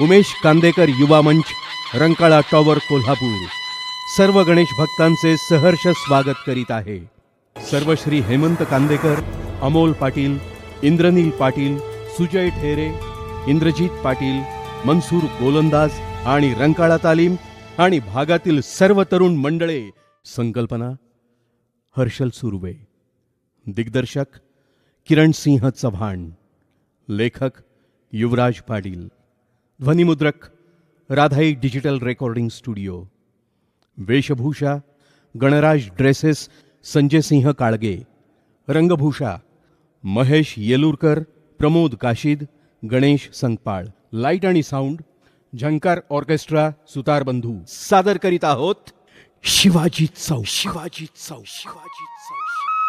उमेश कांदेकर युवा मंच रंकाळा टॉवर कोल्हापूर. सर्व गणेश भक्तांचे सहर्ष स्वागत करीत आहे. सर्व श्री हेमंत कांदेकर अमोल पाटील इंद्रनील पाटील सुजय ठेरे इंद्रजीत पाटील मनसूर गोलंदाज आणि रंकाळा तालीम आणि भागातील सर्व तरुण मंडळे संकल्पना हर्षल सुर्वे. दिग्दर्शक किरण सिंह चव्हाण. लेखक युवराज पाटील. ध्वनिमुद्रक राधाई डिजिटल रेकॉर्डिंग स्टुडिओ वेशभूषा गणराज ड्रेसेस संजय सिंह काळगे रंगभूषा महेश येलुरकर प्रमोद काशीद गणेश संगपाळ लाइट आणि साऊंड झंकार ऑर्केस्ट्रा सुतार बंधू सादर करीत आहोत शिवाजी चौ शिवाजी चौ शिवाजी चौ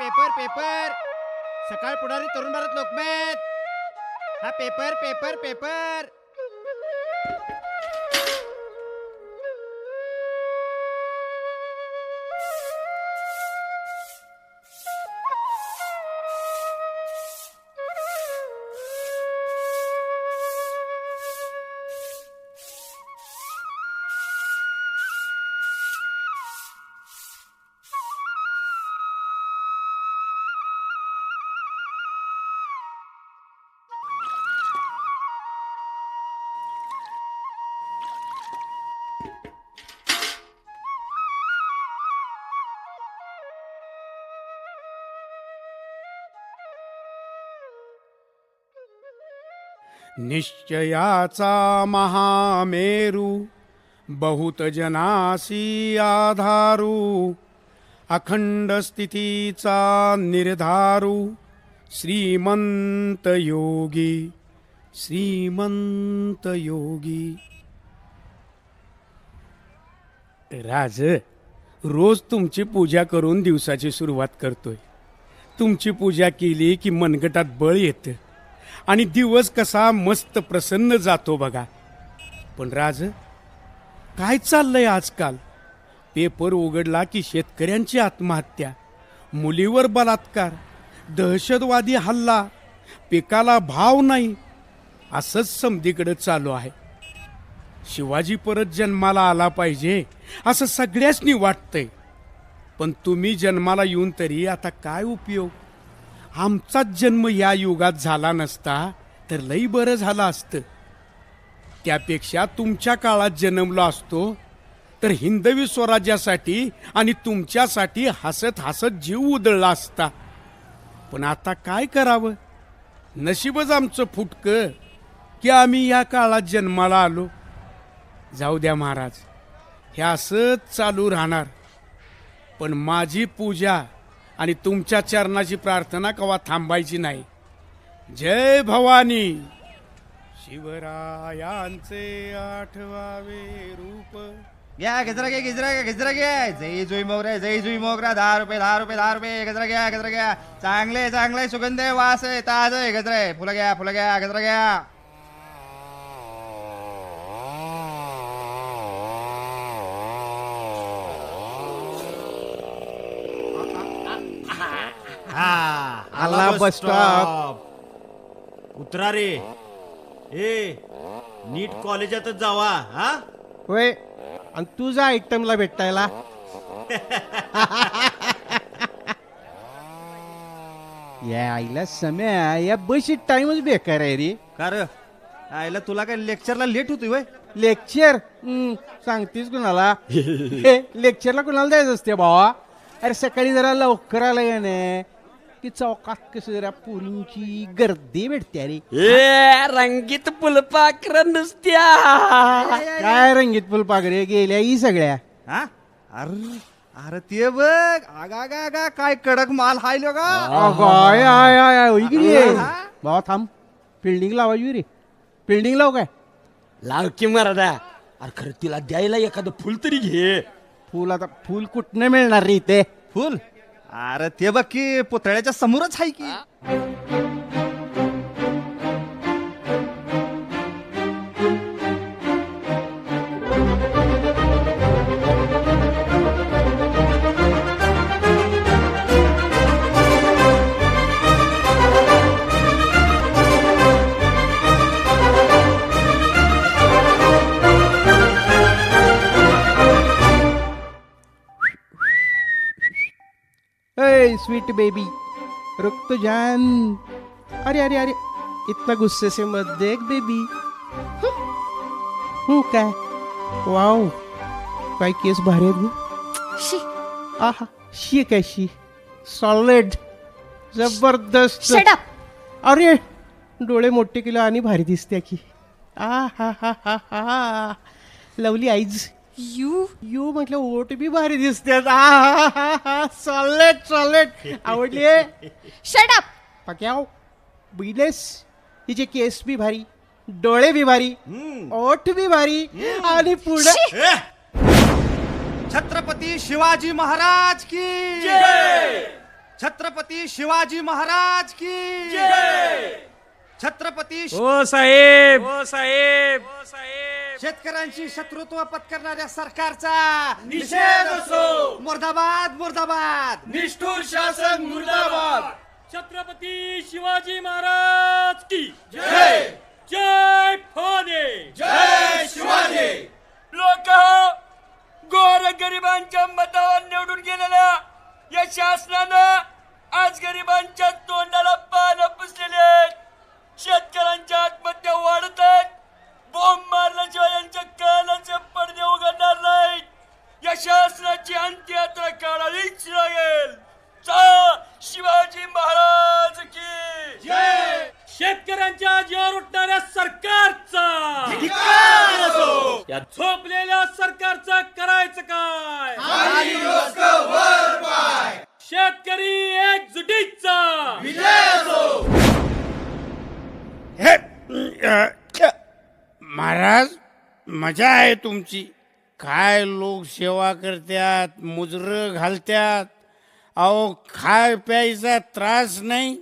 पेपर पेपर. सकाळ पुढारी तरुण भारत लोकमत. हा पेपर पेपर पेपर. निश्चयाचा महामेरू बहुत जनासी आधारू अखंड स्थितीचा निर्धारू श्रीमंत योगी श्रीमंत योगी। राज रोज तुमची पूजा करून दिवसाची सुरुवात करतोय. तुमची पूजा केली की मनगटात बळ येतं. आणि दिवस कसा मस्त प्रसन्न जातो बघा. पण राज काय चाललंय आजकाल? पेपर उघडला की शेतकऱ्यांची आत्महत्या मुलीवर बलात्कार दहशतवादी हल्ला पिकाला भाव नाही असंच समधीकडं चालू आहे. शिवाजी परत जन्माला आला पाहिजे असं सगळ्यासनी वाटतंय. पण तुम्ही जन्माला येऊन तरी आता काय उपयोग? आमचाच जन्म या युगात झाला नसता तर लई बरं झालं असतं. त्यापेक्षा तुमच्या काळात जन्मलो असतो तर हिंदवी स्वराज्यासाठी आणि तुमच्यासाठी हसत हसत जीव उधळला असता. पण आता काय करावं? नशीबच आमचं फुटकं की आम्ही या काळात जन्माला आलो. जाऊ द्या महाराज हे असंच चालू राहणार. पण माझी पूजा आणि तुमच्या चरणाची प्रार्थना कवा थांबायची नाही. जय भवानी. शिवरायांचे आठवावे रूप. घ्या गजरा घ्या गजरा घ्या गजरा घ्या. जय जुई मोगरा जय जुई मोगरा. दहा रुपये दहा रुपये दहा रुपये. गजरा घ्या गजरा घ्या. चांगले चांगले सुगंध आहे वास आहे ताज आहे गजरा. आहे फुलं घ्या फुलं घ्या गजरा घ्या. आला बस स्टॉप उतरा रे. ए नीट कॉलेजातच जावा हा? होय. आणि तुझा आयटमला भेटायला. या आईला सम्या या बशीत टाइमच बेकार आहे रे. कार आयला तुला काय लेक्चरला लेट होतोय वय? लेक्चर हम्म, सांगतीस कुणाला? हे, लेक्चरला कुणाला जायचं असते भावा? अरे सकाळी जरा लवकर आलं नाही की चौकात कसं जरा पुरींची गर्दी भेटते अरे ए रंगीत फुलपाखर नुसत्या. काय रंगीत फुलपाखरे गेल्या ही सगळ्या. हा? अरे अरे ते बघ. आगा आगा आगा काय कडक माल हाय अगं, आय आय आय आय होई की रे. भावा थांब. फिल्डिंग लावायची रे. फिल्डिंग लाव काय? लाव की मरादा अरे खरं तिला द्यायला एखादं फुल तरी घे. फुल आता फुल कुठनं मिळणार रे इथे? फुल? अरे ते बघ की पुतळ्याच्या समोरच आहे की. स्वीट बेबी रुक तो जान। अरे अरे अरे इतना गुस्से से मत देख बेबी हूँ काय वाव काय केस भारी आहेत गं. शी। आहा शी काय शी? सॉलिड जबरदस्त। शट अप अरे डोळे मोठे केलं आणि भारी दिसते की आ हा हा हा हा लवली आईज यू यू म्हटलं ओट बी भारी दिसते सॉलेट सॉलेट आवडली शट अप पक्याव बिलेस. हिचे केस बी भारी. डोळे बी भारी. ओठ बी भारी. आणि पुढे छत्रपती शिवाजी महाराज की छत्रपती शिवाजी महाराज की छत्रपती शि- हो साहेब हो साहेब. हो साहेब. शेतकऱ्यांशी शत्रुत्व पत्करणाऱ्या सरकारचा निषेध असो. मुर्दाबाद मुर्दाबाद. निष्ठुर शासन मुर्दाबाद. छत्रपती शिवाजी महाराज की जय. जय फौजे जय शिवाजी. लोक गोर गरिबांच्या मतावर निवडून गेलेल्या या शासनानं आज गरिबांच्या तोंडाला पानं पुसलेले आहेत. शेतकऱ्यांच्या आत्महत्या वाढत आहेत. बॉम्ब मारल्याशिवाय यांच्या कानाचे पडदे उघडणार नाहीत. या शासनाची अंत्ययात्रा काढावीच लागेल चा शिवाजी महाराज की. शेतकऱ्यांच्या जीवावर उठणाऱ्या सरकारचा. या झोपलेल्या सरकारचं करायचं काय? शेतकरी एकजुटीचा. महाराज मजा आहे तुमची. काय लोक सेवा करतात मुजर घालतात अहो खाय प्यायचा त्रास नाही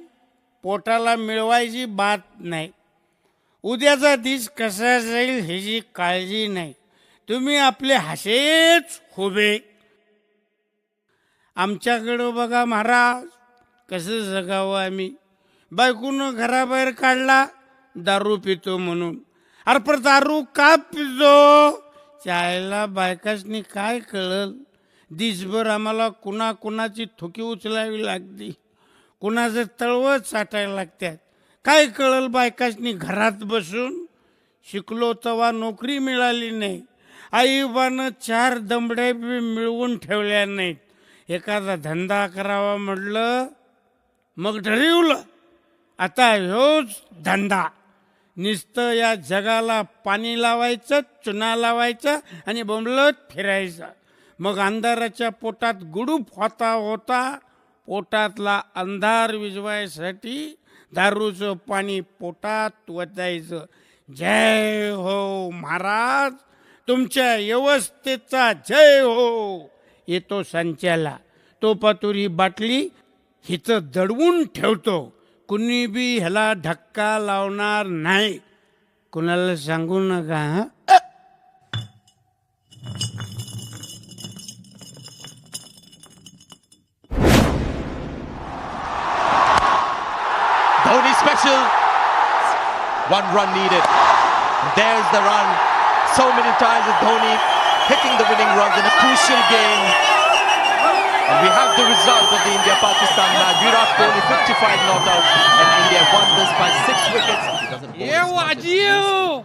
पोटाला मिळवायची बात नाही. उद्याचा दिस कसा जाईल ह्याची काळजी नाही. तुम्ही आपले हसेच हुबे. आमच्याकडं बघा महाराज कसं जगावं आम्ही. बायकून घराबाहेर काढला दारू पितो म्हणून. अरे दारू का पिजो? चायला बायकासनी काय कळल? दिसभर आम्हाला कुणा कुणाची थुकी उचलावी लागली. कुणाचं तळवत साठायला लागतात काय कळल बायकासनी घरात बसून? शिकलो तेव्हा नोकरी मिळाली नाही. आईबानं चार दमड्या बी मिळवून ठेवल्या नाहीत. एखादा धंदा करावा म्हटलं मग ठरवलं. आता ह्योच धंदा. नुसतं या जगाला पाणी लावायचं चुना लावायचं आणि बोंबलत फिरायचं. मग अंधाराच्या पोटात गुडूप होता होता पोटातला अंधार विजवायसाठी दारूचं पाणी पोटात वतायचं जय हो महाराज तुमच्या व्यवस्थेचा जय हो. येतो संचाला तो पातुरी बाटली हिचं दडवून ठेवतो. कुणी बी ह्याला धक्का लावणार नाही कुणाला सांगू नका हा Dhoni special one run needed There's the run. So many times with Dhoni hitting the winning runs in a crucial game. And we have the result of the India-Pakistan match. Virat Kohli 55 not out and India won this by six wickets. He yeah, what you?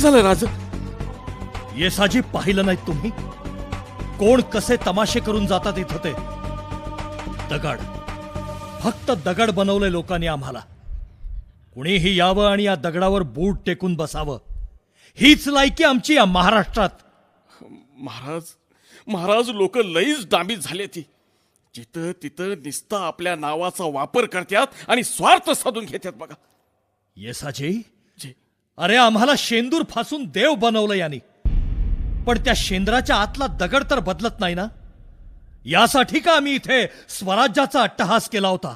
झालं राज? येसाजी पाहिलं नाहीत तुम्ही? कोण कसे तमाशे करून जातात इथं ते? दगड. फक्त दगड बनवले लोकांनी आम्हाला. कुणीही यावं आणि या दगडावर बूट टेकून बसावं. हीच लायकी आमची या महाराष्ट्रात. महाराज महाराज लोक लईच डांबीत झाले ती. जिथं तिथं निस्ता आपल्या नावाचा वापर करतात आणि स्वार्थ साधून घेतात बघा. येसाजी? जी. अरे आम्हाला शेंदूर फासून देव बनवलं यांनी. पण त्या शेंद्राच्या आतला दगड तर बदलत नाही ना? यासाठी का आम्ही इथे स्वराज्याचा अट्टहास केला होता?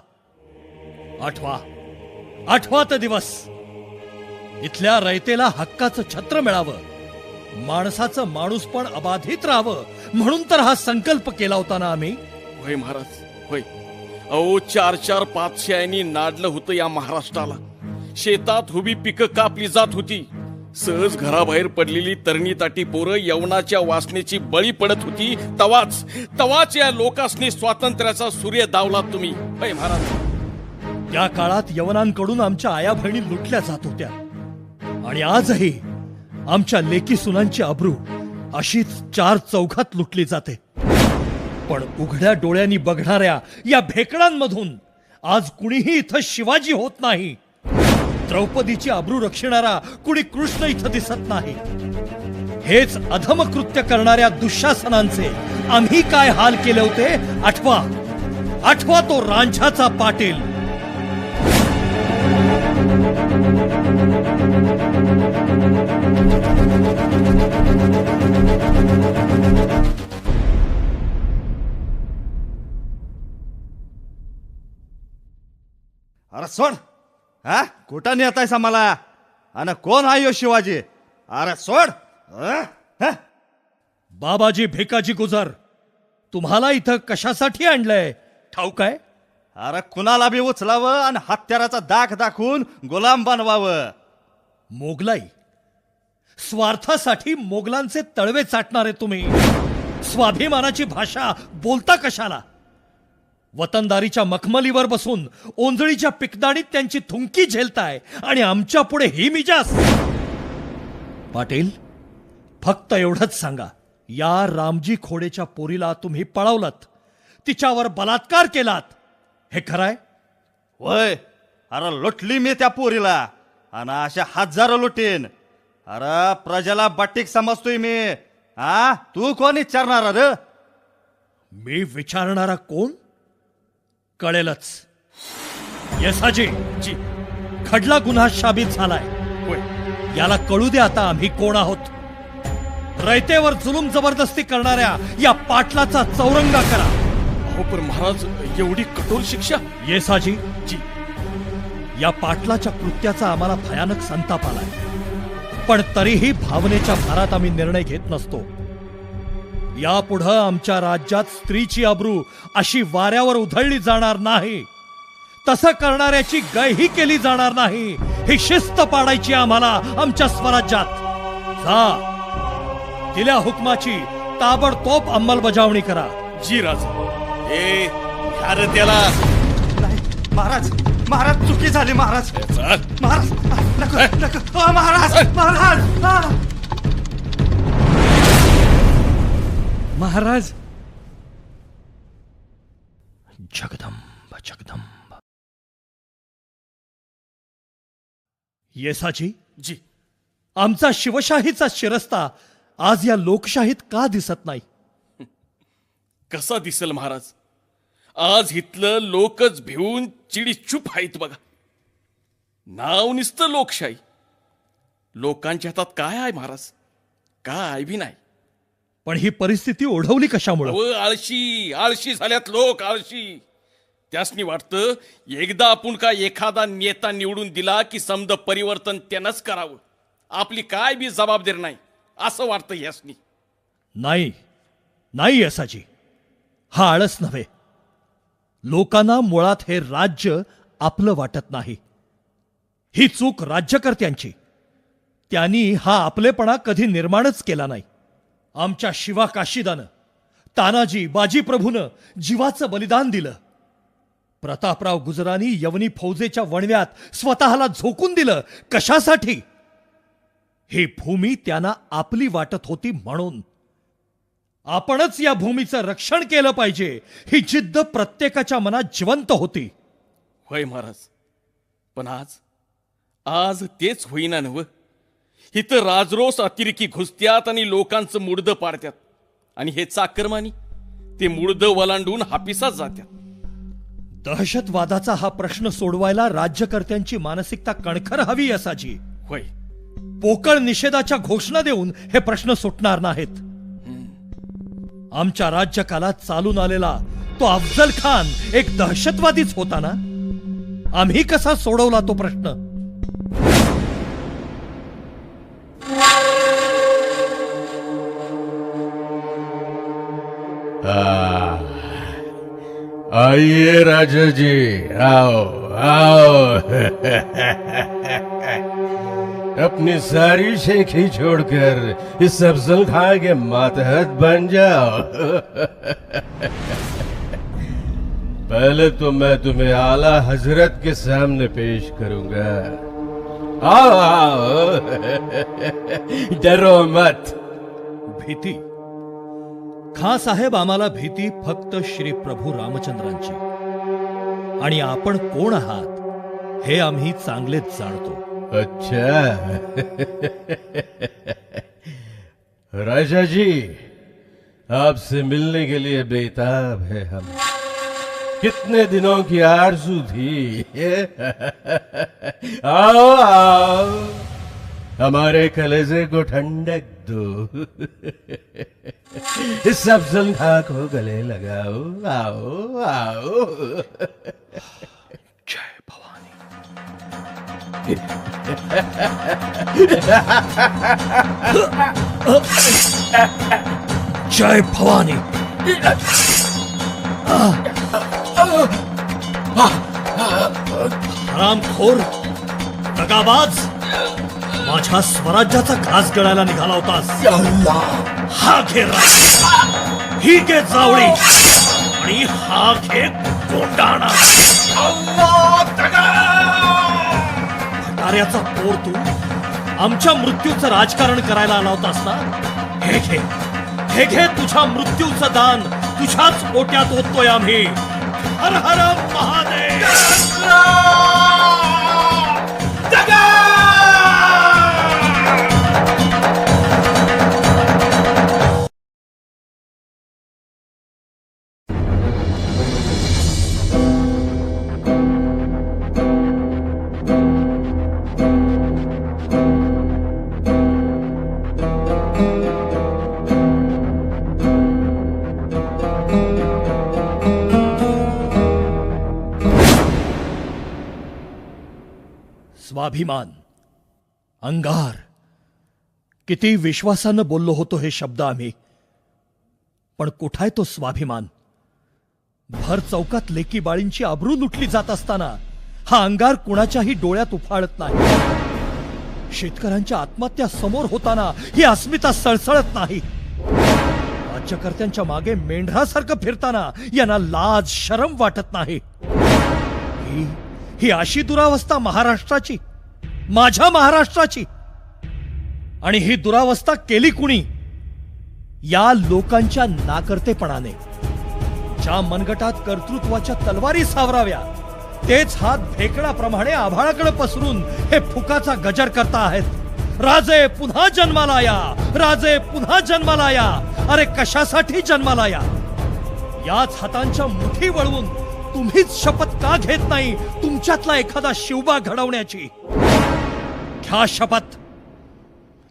आठवा. आठवा ते दिवस. इथल्या रयतेला हक्काचं छत्र मिळावं. माणसाचं माणूस पण अबाधित राहावं. म्हणून तर हा संकल्प केला होता ना आम्ही? होय महाराज होय. अहो चार चार पाचशे नाडलं होतं या महाराष्ट्राला. शेतात हुबी पिकं कापली जात होती. सहज घराबाहेर पडलेली तरणी ताटी पोरं यवनाच्या वासनेची बळी पडत होती. तवाच तवाच या लोकासनी स्वातंत्र्याचा सूर्य दावला तुम्ही. होय महाराज. त्या काळात यवनांकडून आमच्या आया बहिणी लुटल्या जात होत्या. आणि आजही आमच्या लेकी सुनांची अब्रू अशीच चार चौघात लुटली जाते. पण उघड्या डोळ्यांनी बघणाऱ्या या भेकडांमधून आज कुणीही इथं शिवाजी होत नाही. द्रौपदीची अब्रू रक्षणारा कुणी कृष्ण इथं दिसत नाही. हेच अधमकृत्य करणाऱ्या दुःशासनांचे आम्ही काय हाल केले होते? आठवा. आठवा तो रांझाचा पाटील. अरे सोड. हा? कुठं नेतायस आम्हाला? आणि कोण आहे यो शिवाजी? अरे सोड! अं? हं? बाबाजी भिकाजी गुजर तुम्हाला इथं कशासाठी आणलंय? ठाऊक आहे अरे कुणाला बी उचलावं आणि हत्याराचा दाख दाखवून गुलाम बनवावं. मोगलाई स्वार्थासाठी मोगलांचे तळवे चाटणारे तुम्ही. स्वाभिमानाची भाषा बोलता कशाला? वतनदारीच्या मखमलीवर बसून ओंजळीच्या पिकदाणीत त्यांची थुंकी झेलताय आणि आमच्या पुढे ही मिजास पाटील फक्त एवढंच सांगा. या रामजी खोडेच्या पोरीला तुम्ही पळवलत. तिच्यावर बलात्कार केलात. हे खरंय? वय अरे लुटली मी त्या पोरीला. आणि अशा हजारो लुटीन. अरे प्रजेला बट्टीक समजतोय मी. हा तू कोण विचारणार रे मी विचारणारा कोण? कळेलच. येसाजी जी. खडला गुन्हा शाबित झालाय. होय. याला कळू दे आता आम्ही कोण आहोत. रयतेवर जुलूम जबरदस्ती करणाऱ्या या पाटलाचा चौरंगा करा. अहो पण महाराज एवढी कठोर शिक्षा? येसाजी जी. या पाटलाच्या कृत्याचा आम्हाला भयानक संताप आलाय. पण तरीही भावनेच्या भारात आम्ही निर्णय घेत नसतो. यापुढं आमच्या राज्यात स्त्रीची अब्रू अशी वाऱ्यावर उधळली जाणार नाही. तसं करणाऱ्याची गयही केली जाणार नाही. ही शिस्त पाडायची आम्हाला आमच्या स्वराज्यात. जा. दिल्या हुकमाची ताबडतोब अंमलबजावणी करा. जी राज. ए त्याला महाराज महाराज चुकी झाली महाराज. महाराज नको नको. अ, महाराज महाराज! महाराज! जगदंब जगदंब. येसाजी? जी. आमचा शिवशाहीचा शिरस्ता आज या लोकशाहीत का दिसत नाही? कसा दिसेल महाराज? आज इथलं लोकच भिवून चिडी चूप आहेत बघा. नाव निसतं लोकशाही. लोकांच्या हातात काय आहे महाराज? काय बी नाही. पण ही परिस्थिती ओढवली कशामुळे? अहो, आळशी आळशी झाल्यात लोक आळशी. त्यासनी वाटतं एकदा आपण का एखादा नेता निवडून दिला की समद परिवर्तन त्यानंच करावं. आपली काय बी जबाबदारी नाही असं वाटतं यासनी. नाही नाही येसाजी. हा आळस नव्हे. लोकांना मुळात हे राज्य आपलं वाटत नाही. ही चूक राज्यकर्त्यांची. त्यांनी हा आपलेपणा कधी निर्माणच केला नाही. आमच्या शिवा काशीदानं तानाजी बाजीप्रभूनं जीवाचं बलिदान दिलं. प्रतापराव गुजरानी यवनी फौजेच्या वणव्यात स्वतःला झोकून दिलं. कशासाठी? ही भूमी त्यांना आपली वाटत होती म्हणून. आपणच या भूमीचं रक्षण केलं पाहिजे ही जिद्द प्रत्येकाच्या मनात जिवंत होती. होय महाराज. पण आज आज तेच होईना नव इथं राजरोस अतिरेकी घुसत्यात आणि लोकांचं मुडदं पाडत्यात. आणि हे चाकरमानी ते मुडदं वलांडून हापिसात जात्यात. दहशतवादाचा हा प्रश्न सोडवायला राज्यकर्त्यांची मानसिकता कणखर हवी असाची होय. पोकळ निषेधाच्या घोषणा देऊन हे प्रश्न सुटणार नाहीत. आमच्या राज्यकालात चालून आलेला तो अफजल खान एक दहशतवादीच होता ना? आम्ही कसा सोडवला तो प्रश्न? आइए राजा जी, आओ आओ। अपनी सारी शेखी छोड़कर इस अफजल खान के मातहत बन जाओ। पहले तो मैं तुम्हें आला हज़रत के सामने पेश करूँगा। आओ आओ। डरो मत। भीती खा साहेब आम्हाला भीती फक्त श्री प्रभू रामचंद्रांची. आणि आपण कोण आहात हे आम्ही चांगलेच जाणतो. अच्छा. राजा जी आपसे मिलने के लिए बेताब है हम. कितने दिनों की आरजू थी. आओ आओ. हमारे कलेजे को ठंडक दो। अफजल खां को गले लगाओ आओ आओ। जय भवानी। जय भवानी। हरामखोर दगाबाज माझ्या स्वराज्याचा घास गळायला निघाला होतास. हा घे ही घे जावळी. आणि हा घे कोटाणा भटाऱ्याचा पोर तू आमच्या मृत्यूचं राजकारण करायला आला होतास ना? हे घे. हे घे तुझ्या मृत्यूचं दान. तुझ्याच पोट्यात ओततोय आम्ही. हर हर महादेव. अभिमान अंगार. किती विश्वासानं बोललो होतो हे शब्द आम्ही. पण कुठाय तो स्वाभिमान? भर चौकात लेकी बाळींची आबरू लुटली जात असताना हा अंगार कुणाच्याही डोळ्यात उफाळत नाही. शेतकऱ्यांच्या आत्महत्या समोर होताना ही अस्मिता सळसळत नाही. राज्यकर्त्यांच्या मागे मेंढरासारखं फिरताना यांना लाज शरम वाटत नाही. ही ही अशी दुरावस्था महाराष्ट्राची माझ्या महाराष्ट्राची. आणि ही दुरावस्था केली कुणी? या लोकांच्या नाकर्तेपणाने. ज्या मनगटात कर्तृत्वाच्या तलवारी सावराव्या तेच हात भेकडाप्रमाणे आभाळाकडे पसरून हे फुकाचा गजर करता आहेत. राजे पुन्हा जन्माला या राजे पुन्हा जन्माला या. अरे कशासाठी जन्माला या? याच हातांच्या मुठी वळवून तुम्हीच शपथ का घेत नाही तुमच्यातला एखादा शिवबा घडवण्याची? घ्या शपथ.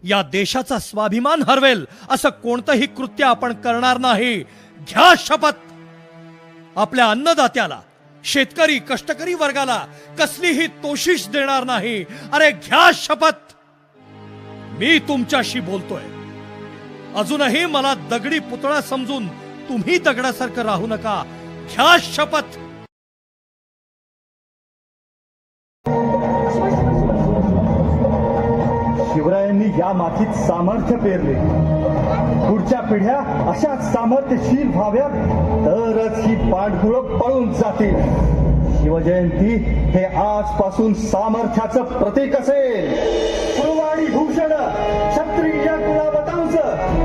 या देशाचा स्वाभिमान हरवेल असं कोणतंही कृत्य आपण करणार नाही. घ्या शपथ. आपल्या अन्नदात्याला शेतकरी कष्टकरी वर्गाला कसलीही तोशिश देणार नाही. अरे घ्या शपथ. मी तुमच्याशी बोलतोय. अजूनही मला दगडी पुतळा समजून तुम्ही दगडासारखं राहू नका. घ्या शपथ. या मातीत सामर्थ्य पेरले. पुढच्या पिढ्या अशा सामर्थ्यशील व्हाव्या तरच ही पाठगुळ पळून जातील. शिवजयंती हे आजपासून सामर्थ्याचं प्रतीक असेल. कुलवाडी भूषण क्षत्रिय कुलावतांस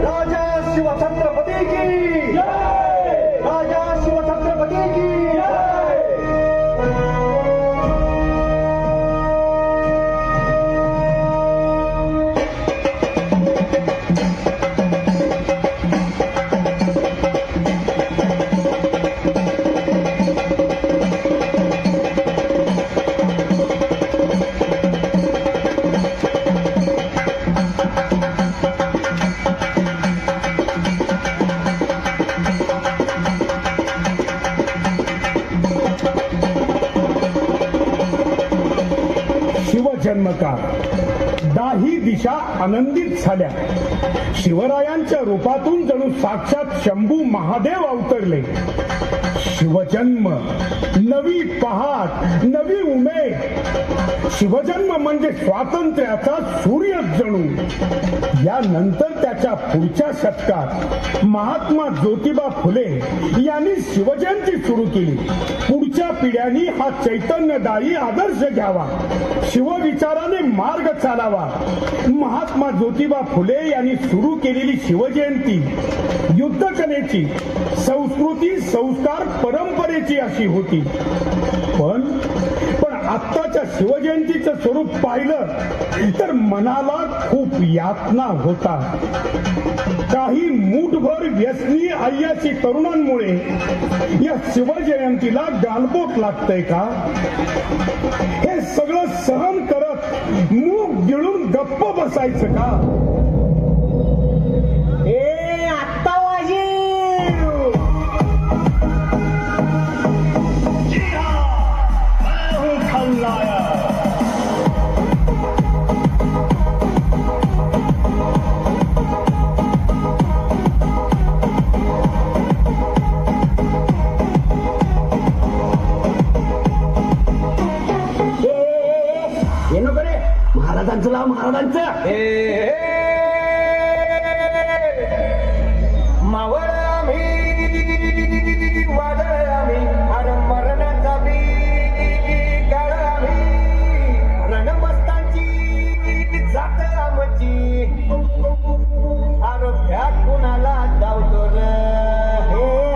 राजा शिवछत्रपती की! झाल्या. शिवरायांच्या रूपातून जणू साक्षात शंभू महादेव अवतरले. शिवजन्म नवी पहाट नवी उमेद. शिवजन्म म्हणजे स्वातंत्र्याचा सूर्य जणू. यानंतर त्याच्या पुढच्या शतकात महात्मा ज्योतिबा फुले यांनी शिवजयंती सुरू केली. पुढच्या पिढ्यांनी हा चैतन्यदायी आदर्श घ्यावा. शिवविचाराने मार्ग चालावा. महात्मा ज्योतिबा फुले यांनी सुरू केलेली शिवजयंती युद्धकलेची संस्कृती संस्कार परंपरेची अशी होती. पण पण आत्ताच्या शिवजयंतीचं स्वरूप पाहिलं तर मनाला खूप यातना होता. काही मूठभर व्यसनी अय्याशी तरुणांमुळे या शिवजयंतीला गालबोट लागतंय का? हे सगळं सहन करत मूग गिळून गप्प बसायचं का? मावळ आम्ही वादळ आम्ही अरे मरणाचा बी काळ आम्ही. रणमस्तांची जात आमची. अरे भ्या कुणाला धावतो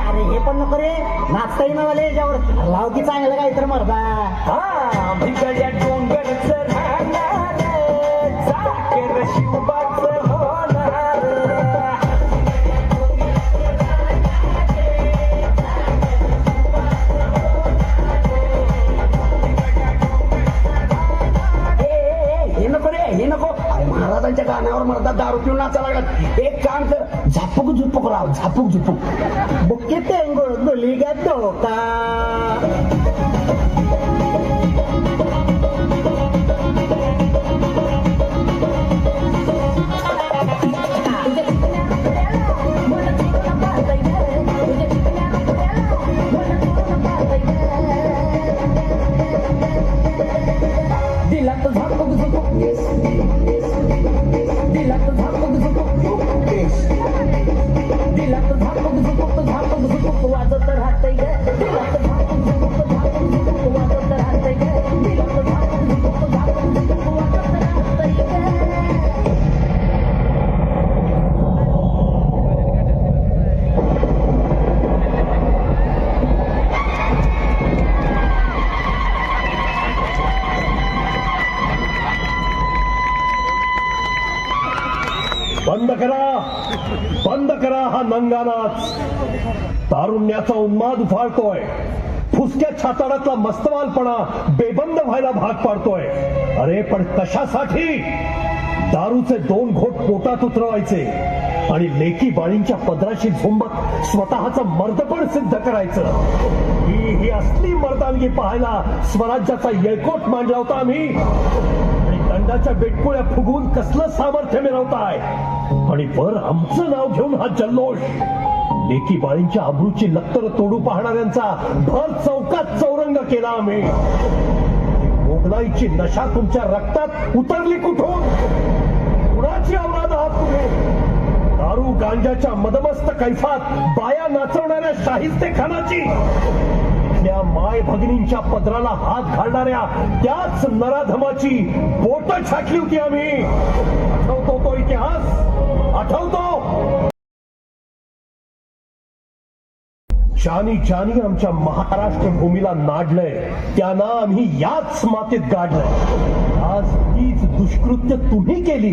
अरे हे पण नको रे. नाचता येईना वाले याच्यावर. लाव की चांगलं काय तर मरदा कानावर म्हणतात दारू पिऊन नाचा लागला एक काम कर झापूक झुपूक राव झापूक झुपूक. बुक्के तेंगुळ गुलिगा धोका करा तारुण्याचा उन्माद उफाळतोय. फुसक्या छाताडातला मस्तवालपणा बेबंद व्हायला भाग पाडतोय. अरे पण कशासाठी? दारूचे दोन घोट पोटात उतरवायचे आणि लेकी बाळींच्या पदराशी झोंबत स्वतःचं मर्दपण सिद्ध करायचं. ही ही असली मर्दानगी पाहायला स्वराज्याचा येळकोट मांडला होता आम्ही. आणि दंडाच्या बेटकुळ्या फुगवून कसलं सामर्थ्य मिळवताय? आणि वर आमचं नाव घेऊन हा जल्लोष. लेकी बाळींच्या आबरूची लत्तर तोडू पाहणाऱ्यांचा भर चौकात चौरंग केला आम्ही. मोगलाईची नशा तुमच्या रक्तात उतरली कुठून? कुणाची औलाद आहात तुम्ही? दारू गांजाच्या मदमस्त कैफात बाया नाचवणाऱ्या शाहिस्ते खानाची. त्या माय भगिनींच्या पदराला हात घालणाऱ्या त्याच नराधमाची बोट छाटली होती आम्ही. आठवतो तो इतिहास आठवतो. ज्यानी ज्यानी आमच्या महाराष्ट्र भूमीला नाडलंय. त्यांना आम्ही याच मातीत गाडलंय. आज तीच दुष्कृत्य तुम्ही केली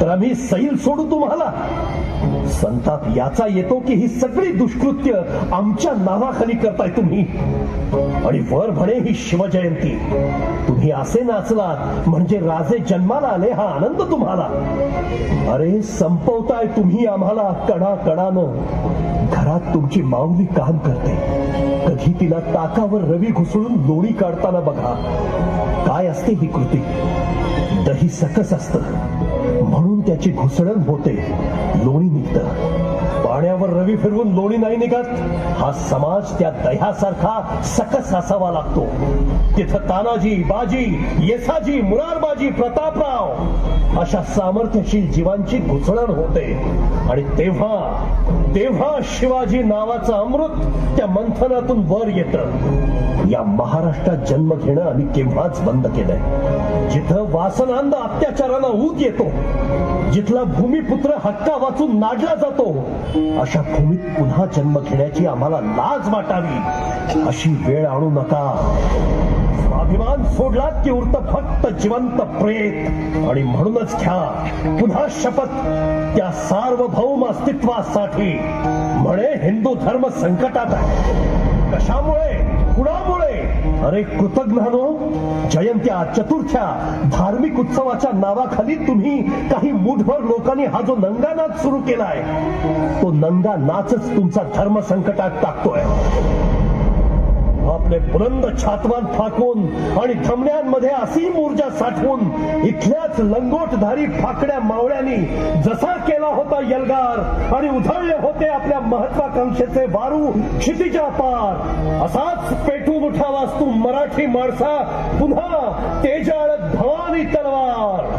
तर आम्ही सैल सोडू तुम्हाला. संताप याचा येतो की ही सगळी दुष्कृत्य आमच्या नावाखाली करताय तुम्ही. आणि वर म्हणे ही शिवजयंती. तुम्ही असे नाचलात म्हणजे राजे जन्माला आले हा आनंद तुम्हाला. अरे संपवताय तुम्ही आम्हाला कणा कणानं घरात तुमची माऊली काम करते. कधी तिला ताकावर रवी घुसळून लोणी काढताना बघा. काय असते ही कृती? दही सकस असत. म्हणून त्याची घुसळण होते. लोणी निघतं. पाण्यावर रवी फिरवून लोणी नाही निघत. हा समाज त्या दह्यासारखा सकस असावा लागतो. तिथं तानाजी बाजी येसाजी मुरारबाजी प्रतापराव अशा सामर्थ्यशील जीवांची घुसळण होते. आणि तेव्हा तेव्हा शिवाजी नावाचं अमृत त्या मंथनातून वर येतं. या महाराष्ट्रात जन्म घेणं आम्ही केव्हाच बंद केलंय. जिथं वासनांद अत्याचाराला ऊत येतो जिथला भूमिपुत्र हक्का वाचून नाडला जातो अशा भूमीत पुन्हा जन्म घेण्याची आम्हाला लाज वाटावी. अशी वेळ आणू नका. अभिमान सोडलात की उरत फक्त जिवंत प्रेत. आणि म्हणूनच घ्या पुन्हा शपथ त्या सार्वभौम अस्तित्वासाठी. म्हणे हिंदू धर्म संकटात आहे. कशामुळे? कुणामुळे? अरे कृतज्ञानो जयंत्या चतुर्थ्या धार्मिक उत्सवाच्या नावाखाली तुम्ही काही मुठभर लोकांनी हा जो नंगा नाच सुरू केलाय तो नंगा नाचच तुमचा धर्म संकटात टाकतोय. आपले बुलंद छातवान फाकून आणि धमन्यांमध्ये असीम ऊर्जा साठवून इथल्याच लंगोटधारी फाकड्या मावळ्यांनी जसा केला होता यलगार आणि उधळले होते आपल्या महत्वाकांक्षेचे वारू क्षितिजा पार. असाच पेटून उठावास तू मराठी माणसा पुन्हा तेजाळ भवानी तलवार.